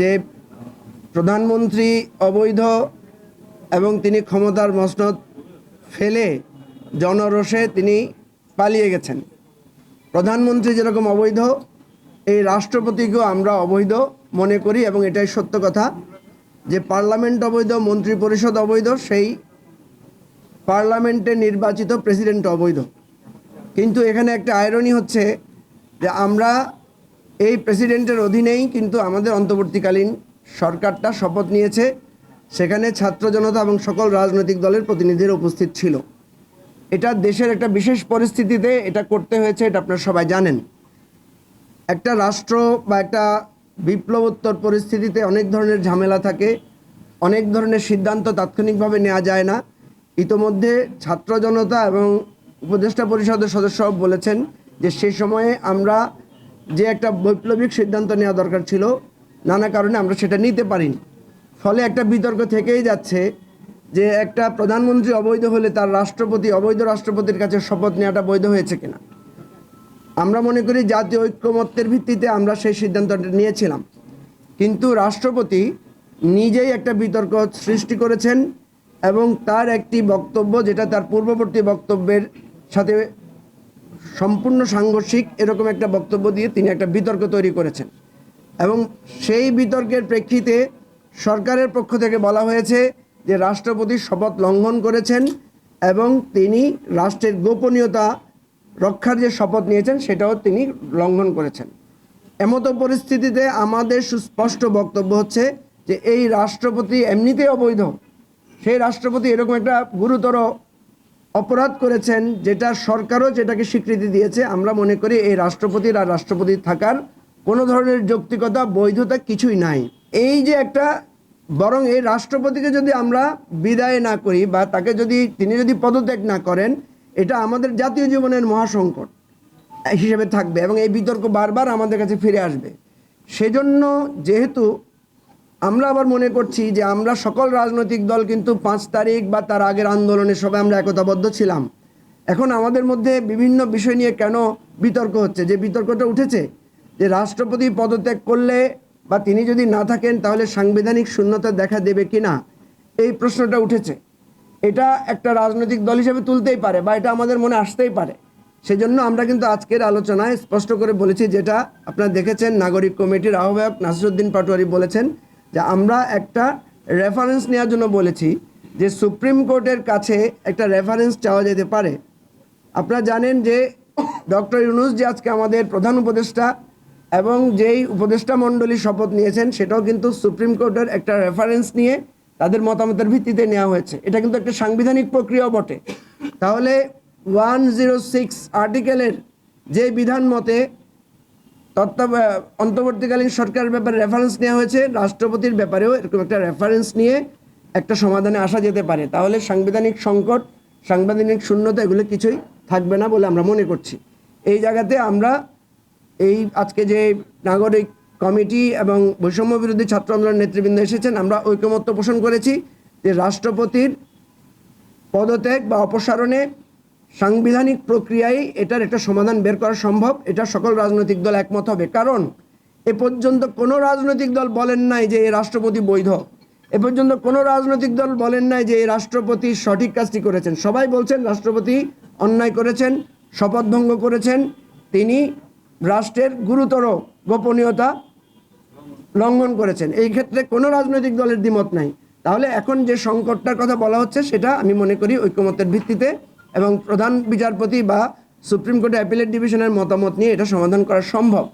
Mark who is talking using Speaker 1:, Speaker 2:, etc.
Speaker 1: যে প্রধানমন্ত্রী অবৈধ এবং তিনি ক্ষমতার মসনদ ফেলে জনরোষে তিনি পালিয়ে গেছেন। প্রধানমন্ত্রী যেরকম অবৈধ, এই রাষ্ট্রপতিকেও আমরা অবৈধ মনে করি এবং এটাই সত্য কথা যে পার্লামেন্ট অবৈধ মন্ত্রী পরিষদ অবৈধ, সেই পার্লামেন্টে নির্বাচিত প্রেসিডেন্ট অবৈধ। কিন্তু এখানে একটা আয়রনি হচ্ছে যে আমরা এই প্রেসিডেন্টের অধীনেই কিন্তু আমাদের অন্তর্বর্তীকালীন সরকারটা শপথ নিয়েছে। সেখানে ছাত্র জনতা এবং সকল রাজনৈতিক দলের প্রতিনিধিরা উপস্থিত ছিল। এটা দেশের একটা বিশেষ পরিস্থিতিতে এটা করতে হয়েছে এটা আপনারা সবাই জানেন। একটা রাষ্ট্র বা একটা বিপ্লবোত্তর পরিস্থিতিতে অনেক ধরনের ঝামেলা থাকে, অনেক ধরনের সিদ্ধান্ত তাৎক্ষণিকভাবে নেওয়া যায় না। ইতোমধ্যে ছাত্র জনতা এবং উপদেষ্টা পরিষদের সদস্য বলেছেন যে সেই সময়ে আমরা যে একটা বৈপ্লবিক সিদ্ধান্ত নেওয়া দরকার ছিল, নানা কারণে আমরা সেটা নিতে পারিনি। ফলে একটা বিতর্ক থেকেই যাচ্ছে যে একটা প্রধানমন্ত্রী অবৈধ হলে তার রাষ্ট্রপতি, অবৈধ রাষ্ট্রপতির কাছে শপথ নেওয়াটা বৈধ হয়েছে কিনা? আমরা মনে করি জাতীয় ঐক্যমত্যের ভিত্তিতে আমরা সেই সিদ্ধান্তটা নিয়েছিলাম। কিন্তু রাষ্ট্রপতি নিজেই একটা বিতর্ক সৃষ্টি করেছেন এবং তার একটি বক্তব্য, যেটা তার পূর্ববর্তী বক্তব্যের সাথে সম্পূর্ণ সাংঘর্ষিক এরকম একটা বক্তব্য দিয়ে তিনি একটা বিতর্ক তৈরি করেছেন। এবং সেই বিতর্কের প্রেক্ষিতে সরকারের পক্ষ থেকে বলা হয়েছে যে রাষ্ট্রপতি শপথ লঙ্ঘন করেছেন এবং তিনি রাষ্ট্রের গোপনীয়তা রক্ষার যে শপথ নিয়েছেন সেটাও তিনি লঙ্ঘন করেছেন। এমতো পরিস্থিতিতে আমাদের সুস্পষ্ট বক্তব্য হচ্ছে যে এই রাষ্ট্রপতি এমনিতেই অবৈধ। সেই রাষ্ট্রপতি এরকম একটা গুরুতর অপরাধ করেছেন যেটা সরকারও যেটাকে স্বীকৃতি দিয়েছে, আমরা মনে করি এই রাষ্ট্রপতির আর রাষ্ট্রপতি থাকার কোনো ধরনের যৌক্তিকতা, বৈধতা কিছুই নাই। এই যে একটা, বরং এই রাষ্ট্রপতিকে যদি আমরা বিদায় না করি বা তাকে যদি, তিনি যদি পদত্যাগ না করেন, এটা আমাদের জাতীয় জীবনের মহাসংকট হিসেবে থাকবে এবং এই বিতর্ক বারবার আমাদের কাছে ফিরে আসবে। সেজন্য যেহেতু আমরা আবার মনে করছি যে আমরা সকল রাজনৈতিক দল কিন্তু পাঁচ তারিখ বা তার আগের আন্দোলনে সবাই আমরা একতাবদ্ধ ছিলাম। এখন আমাদের মধ্যে বিভিন্ন বিষয় নিয়ে কেন বিতর্ক হচ্ছে? যে বিতর্কটা উঠেছে যে রাষ্ট্রপতি পদত্যাগ করলে বা তিনি যদি না থাকেন তাহলে সাংবিধানিক শূন্যতা দেখা দেবে কি না এই প্রশ্নটা উঠেছে। এটা একটা রাজনৈতিক দল হিসেবে তুলতেই পারে বা এটা আমাদের মনে আসতেই পারে। সেজন্য আমরা কিন্তু আজকের আলোচনায় স্পষ্ট করে বলেছি যেটা আপনারা দেখেছেন, নাগরিক কমিটির আহ্বায়ক নাসিরুদ্দিন পাটোয়ারি বলেছেন যে আমরা একটা রেফারেন্স নেওয়ার জন্য বলেছি যে সুপ্রিম কোর্টের কাছে একটা রেফারেন্স চাওয়া যেতে পারে। আপনারা জানেন যে ডক্টর ইউনুস যে আজকে আমাদের প্রধান উপদেষ্টা এবং যেই উপদেষ্টা মণ্ডলী শপথ নিয়েছেন, সেটাও কিন্তু সুপ্রিম কোর্টের একটা রেফারেন্স নিয়ে তাদের মতামতের ভিত্তিতে নেওয়া হয়েছে। এটা কিন্তু একটা সাংবিধানিক প্রক্রিয়াও বটে। তাহলে ওয়ান জিরো সিক্স আর্টিকেলের যে বিধান মতে তত্ত্ব অন্তর্বর্তীকালীন সরকারের ব্যাপারে রেফারেন্স নেওয়া হয়েছে। রাষ্ট্রপতির ব্যাপারেও এরকম একটা রেফারেন্স নিয়ে একটা সমাধানে আসা যেতে পারে। তাহলে সাংবিধানিক সংকট, সাংবিধানিক শূন্যতা এগুলো কিছুই থাকবে না বলে আমরা মনে করছি। এই জায়গাতে আমরা এই আজকে যে নাগরিক কমিটি এবং বৈষম্য বিরোধী ছাত্র আন্দোলন নেতৃবৃন্দ এসেছেন, আমরা ঐকমত্য পোষণ করেছি যে রাষ্ট্রপতির পদত্যাগ বা অপসারণে সাংবিধানিক প্রক্রিয়ায় এটার একটা সমাধান বের করা সম্ভব, এটা সকল রাজনৈতিক দল একমত হবে। কারণ, এ পর্যন্ত কোনো রাজনৈতিক দল বলেন নাই যে এই রাষ্ট্রপতি বৈধ। এ পর্যন্ত কোনো রাজনৈতিক দল বলেন নাই যে এই রাষ্ট্রপতি সঠিক কাজটি করেছেন। সবাই বলছেন রাষ্ট্রপতি অন্যায় করেছেন শপথভঙ্গ করেছেন। তিনি রাষ্ট্রের গুরুতর গোপনীয়তা লঙ্ঘন করেছেন। এই ক্ষেত্রে কোনো রাজনৈতিক দলের দ্বিমত নাই। তাহলে এখন যে সংকটটার কথা বলা হচ্ছে, সেটা আমি মনে করি ঐক্যমতের ভিত্তিতে এবং প্রধান বিচারপতি বা সুপ্রিম কোর্টে অ্যাপিলেট ডিভিশনের মতামত নিয়ে এটা সমাধান করা সম্ভব।